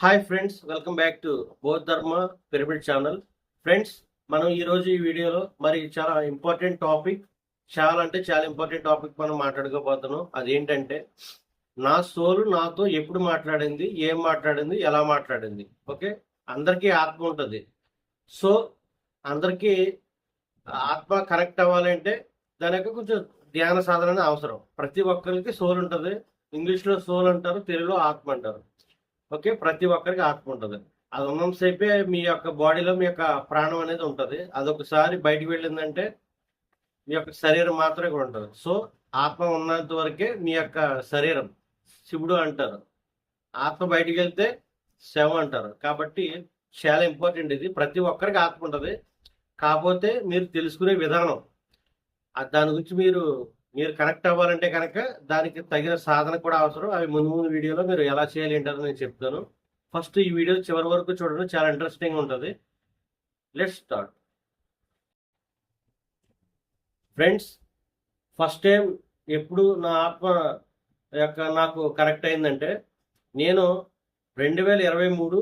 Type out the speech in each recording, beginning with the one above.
Hi friends welcome back to బౌద్ధ ధర్మ pyramid channel friends మనం ఈరోజు ఈ వీడియోలో మరి చాలా ఇంపార్టెంట్ టాపిక్ చాలా అంటే చాలా ఇంపార్టెంట్ టాపిక్ మనం మాట్లాడుకోబోతున్నాం అదేంటంటే నా సోలు నాతో ఎప్పుడు మాట్లాడింది ఏం మాట్లాడింది ఎలా మాట్లాడింది. ఓకే అందరికీ ఆత్మ ఉంటుంది. సో అందరికీ ఆత్మ కనెక్ట్ అవ్వాలంటే దాని యొక్క కొంచెం ధ్యాన సాధన అనేది అవసరం. ప్రతి ఒక్కరికి సోల్ ఉంటుంది. ఇంగ్లీష్లో సోల్ అంటారు తెలుగులో ఆత్మ అంటారు. ఓకే ప్రతి ఒక్కరికి ఆత్మ ఉంటుంది. అది ఉన్నంతసేపే మీ యొక్క బాడీలో మీ యొక్క ప్రాణం అనేది ఉంటుంది. అదొకసారి బయటికి వెళ్ళిందంటే మీ యొక్క శరీరం మాత్రమే కూడా ఉంటుంది. సో ఆత్మ ఉన్నంత వరకే మీ యొక్క శరీరం శివుడు అంటారు. ఆత్మ బయటికి వెళ్తే శవం అంటారు. కాబట్టి చాలా ఇంపార్టెంట్ ఇది. ప్రతి ఒక్కరికి ఆత్మ ఉంటుంది. కాకపోతే మీరు తెలుసుకునే విధానం. దాని గురించి మీరు మీరు కనెక్ట్ అవ్వాలంటే కనుక దానికి తగిన సాధన కూడా అవసరం. అవి ముందు ముందు వీడియోలో మీరు ఎలా చేయాలి ఏంటో నేను చెప్తాను. ఫస్ట్ ఈ వీడియో చివరి వరకు చూడండి చాలా ఇంట్రెస్టింగ్ ఉంటుంది. Let start friends first time ఎప్పుడు నా ఆత్మ యొక్క నాకు కనెక్ట్ అయిందంటే నేను రెండు వేల ఇరవై మూడు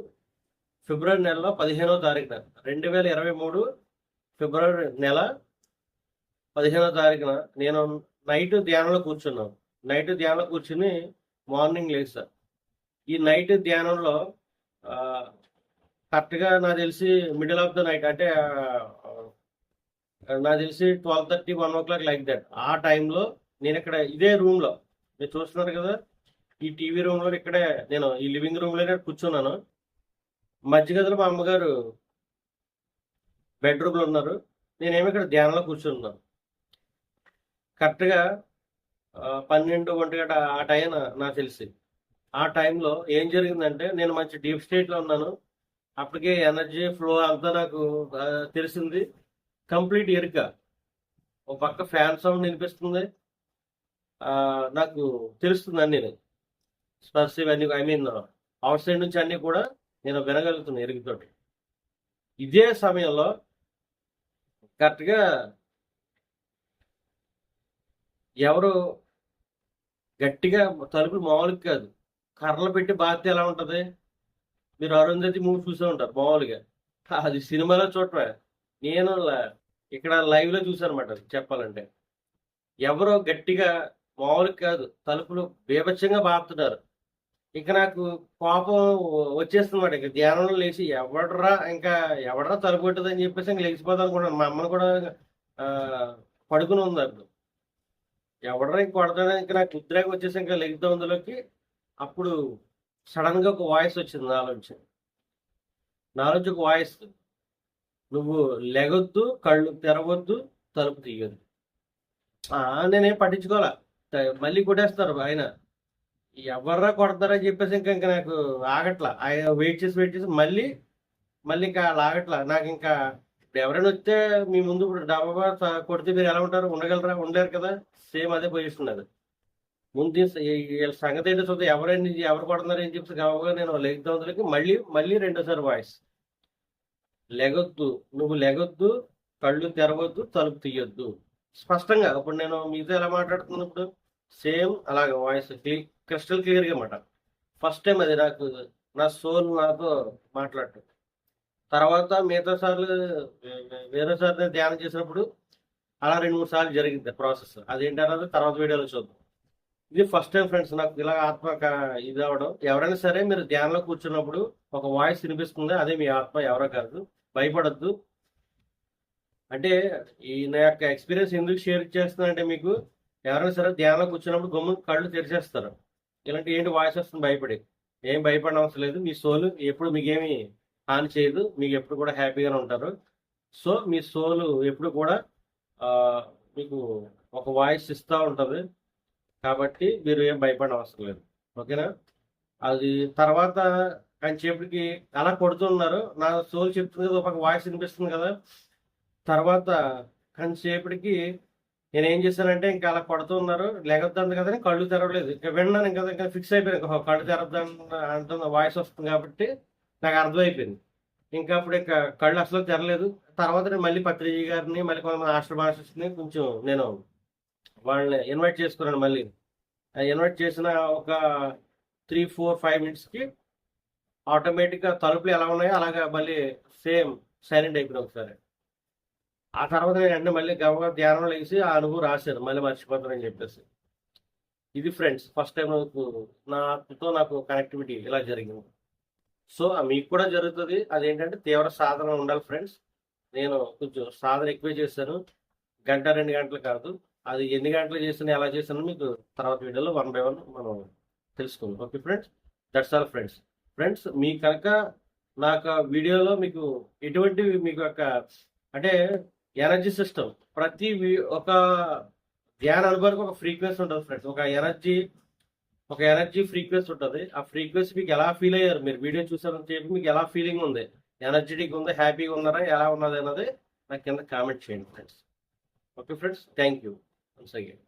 ఫిబ్రవరి నెలలో పదిహేనో తారీఖున రెండు వేల ఇరవై మూడు ఫిబ్రవరి నెల పదిహేనో తారీఖున నేను నైట్ ధ్యానంలో కూర్చున్నాం. నైట్ ధ్యానంలో కూర్చుని మార్నింగ్ లేసా. ఈ నైట్ ధ్యానంలో కరెక్ట్గా నాకు తెలిసి మిడిల్ ఆఫ్ ద నైట్ అంటే నాకు తెలిసి twelve thirty one o'clock like that. ఆ టైంలో నేను ఇక్కడ ఇదే రూమ్లో. మీరు చూస్తున్నారు కదా ఈ టీవీ రూమ్లో ఇక్కడే నేను ఈ లివింగ్ రూమ్లోనే కూర్చున్నాను. మధ్య గదిలో మా అమ్మగారు బెడ్రూమ్లో ఉన్నారు. నేనేమి ఇక్కడ ధ్యానంలో కూర్చున్నాను. కరెక్ట్గా పన్నెండు ఒంటి గంట ఆ టైం నాకు తెలిసి. ఆ టైంలో ఏం జరిగిందంటే నేను మంచి డీప్ స్టేట్లో ఉన్నాను. అప్పటికే ఎనర్జీ ఫ్లో అంతా నాకు తెలిసింది. కంప్లీట్ ఎరుక. ఒక పక్క ఫ్యాన్ సౌండ్ వినిపిస్తుంది. నాకు తెలుస్తుంది అన్ని స్పర్శ ఇవన్నీ ఐ మీన్ అవుట్ సైడ్ నుంచి అన్నీ కూడా నేను వినగలుగుతున్నాను ఎరుగుతోటి ఇదే సమయంలో కరెక్ట్గా ఎవరు గట్టిగా తలుపులు మామూలుగా కాదు. కర్రలు పెట్టి బాధ్యత ఎలా ఉంటుంది? మీరు అరుంధతి మూవీ చూసే ఉంటారు మామూలుగా. అది సినిమాలో చూడటమే నేను ఇక్కడ లైవ్లో చూసాను అనమాట చెప్పాలంటే. ఎవరో గట్టిగా మామూలుగా కాదు తలుపులు బీభత్సంగా బాగుతున్నారు ఇక నాకు కోపం వచ్చేస్తుందన్నమాట. ఇక ధ్యానంలో లేచి ఎవడరా ఇంకా ఎవడరా తలుపు కొట్టదని చెప్పేసి ఇంక లేచిపోతాను అనుకున్నాను మా అమ్మని కూడా పడుకుని ఉంది అప్పుడు ఎవడరా కొడతానికి ఇంకా నాకు ఉద్రేకం వచ్చేసి ఇంకా లెగుతా ఉందిలోకి అప్పుడు సడన్గా ఒక వాయిస్ వచ్చింది నాలోంచి నాలోంచి ఒక వాయిస్ నువ్వు లెగొద్దు కళ్ళు తెరవద్దు తలుపు తీయొద్దు. నేనేం పట్టించుకోవాలా? మళ్ళీ కొట్టేస్తారు ఆయన. ఎవర్రా కొడతారని చెప్పేసి ఇంకా ఇంకా నాకు ఆగట్లా. ఆయన వెయిట్ చేసి వెయిట్ చేసి మళ్ళీ మళ్ళీ ఇంకా అలా ఆగట్లా నాకు ఇంకా ఇప్పుడు ఎవరైనా వస్తే మీ ముందు ఇప్పుడు డబ్బా కొడితే మీరు ఎలా ఉంటారు? ఉండగలరా? ఉండలేరు కదా? సేమ్ అదే పొజిషన్ అది. ముందు వీళ్ళ సంగతి ఏంటో చూద్దాం. ఎవరైనా ఎవరు కొడుతున్నారు? అని చెప్పి కావగా నేను లెగ్దాంతులకి మళ్ళీ మళ్ళీ రెండోసారి వాయిస్. లెగొద్దు. నువ్వు లెగొద్దు. కళ్ళు తెరవద్దు. తలుపు తీయొద్దు. స్పష్టంగా ఇప్పుడు నేను మీతో ఎలా మాట్లాడుతున్నప్పుడు సేమ్ అలాగే వాయిస్ క్రిస్టల్ క్లియర్గా అన్నమాట ఫస్ట్ టైం అది నాకు నా సోల్ నాతో మాట్లాడటం. తర్వాత మిగతా సార్లు వేరే సార్లు ధ్యానం చేసినప్పుడు అలా రెండు మూడు సార్లు జరిగింది ప్రాసెస్. అదేంటన్నది తర్వాత వీడియోలో చూద్దాం. ఇది ఫస్ట్ టైం ఫ్రెండ్స్ నాకు ఇలా ఆత్మ ఇది అవడం ఎవరైనా సరే మీరు ధ్యానంలో కూర్చున్నప్పుడు ఒక వాయిస్ వినిపిస్తుంది. అదే మీ ఆత్మ. ఎవరో కాదు. భయపడద్దు. అంటే ఈ నా యొక్క ఎక్స్పీరియన్స్ ఎందుకు షేర్ చేస్తున్నానంటే మీకు ఎవరైనా సరే ధ్యానంలో కూర్చున్నప్పుడు గమ్మున కళ్ళు తెరిచేస్తారు. ఇలాంటి ఏంటి వాయిస్ వస్తుంది? భయపడి. ఏం భయపడిన అవసరం లేదు. మీ సోలు ఎప్పుడు మీకేమి హాని చేయదు మీకు ఎప్పుడు కూడా హ్యాపీగానే ఉంటారు. సో మీ సోలు ఎప్పుడు కూడా మీకు ఒక వాయిస్ ఇస్తూ ఉంటుంది. కాబట్టి మీరు ఏం భయపడిన అవసరం లేదు. ఓకేనా? అది తర్వాత కొంచెంసేపటికి అలా కొడుతున్నారు. నా సోల్ చెప్తుంది కదా ఒక వాయిస్ వినిపిస్తుంది కదా. తర్వాత కొంచెంసేపటికి నేను ఏం చేశానంటే ఇంకా అలా కొడుతున్నారు లెగొద్దాను కదా అని కళ్ళు తెరవలేదు. ఇంకా విన్నాను ఇంకా ఇంకా ఫిక్స్ అయిపోయాను. కళ్ళు తెరవద్దాం అంటున్న వాయిస్ వస్తుంది కాబట్టి నాకు అర్థమైపోయింది. ఇంకా అప్పుడు కళ్ళు అసలు తెరలేదు. తర్వాత నేను మళ్ళీ పత్రిజీ గారిని మళ్ళీ కొంతమంది ఆస్ట్రో మాస్టర్స్ని కొంచెం నేను వాళ్ళని ఇన్వైట్ చేసుకున్నాను మళ్ళీ. ఇన్వైట్ చేసిన ఒక త్రీ ఫోర్ ఫైవ్ మినిట్స్కి ఆటోమేటిక్గా తలుపులు ఎలా ఉన్నాయో అలాగా మళ్ళీ సేమ్ సైలెంట్ అయిపోయినా ఒకసారి. ఆ తర్వాత నేను వెంటనే మళ్ళీ గవ ధ్యానం లేసి ఆ అనుభవం రాశాను. మళ్ళీ మర్చిపోతానని చెప్పేసి. ఇది ఫ్రెండ్స్ ఫస్ట్ టైం నాకు నాతో నాకు కనెక్టివిటీ ఇలా జరిగింది. సో మీకు కూడా జరుగుతుంది. అదేంటంటే తీవ్ర సాధన ఉండాలి ఫ్రెండ్స్. నేను కొంచెం సాధన ఎక్కువ చేశాను. గంట రెండు గంటలు కాదు. అది ఎన్ని గంటలు చేసినా ఎలా చేసినా మీకు తర్వాత వీడియోలో వన్ బై వన్ మనం తెలుసుకుందాం. Okay friends? That's all friends friends మీ కనుక నాకు వీడియోలో మీకు ఎటువంటి మీకు ఒక అంటే ఎనర్జీ సిస్టమ్ ప్రతి ఒక ధ్యాన అనుభవానికి ఒక ఫ్రీక్వెన్సీ ఉంటుంది ఫ్రెండ్స్. ఒక ఎనర్జీ ఒక ఎనర్జీ ఫ్రీక్వెన్సీ ఉంటుంది. ఆ ఫ్రీక్వెన్సీ మీకు ఎలా ఫీల్ అయ్యారు? మీరు వీడియో చూసారని చెప్పి మీకు ఎలా ఫీలింగ్ ఉంది? ఎనర్జెటిక్ ఉంది హ్యాపీగా ఉన్నారా? ఎలా ఉన్నది అన్నది నాకు కింద కామెంట్ చేయండి friends okay friends thank you once again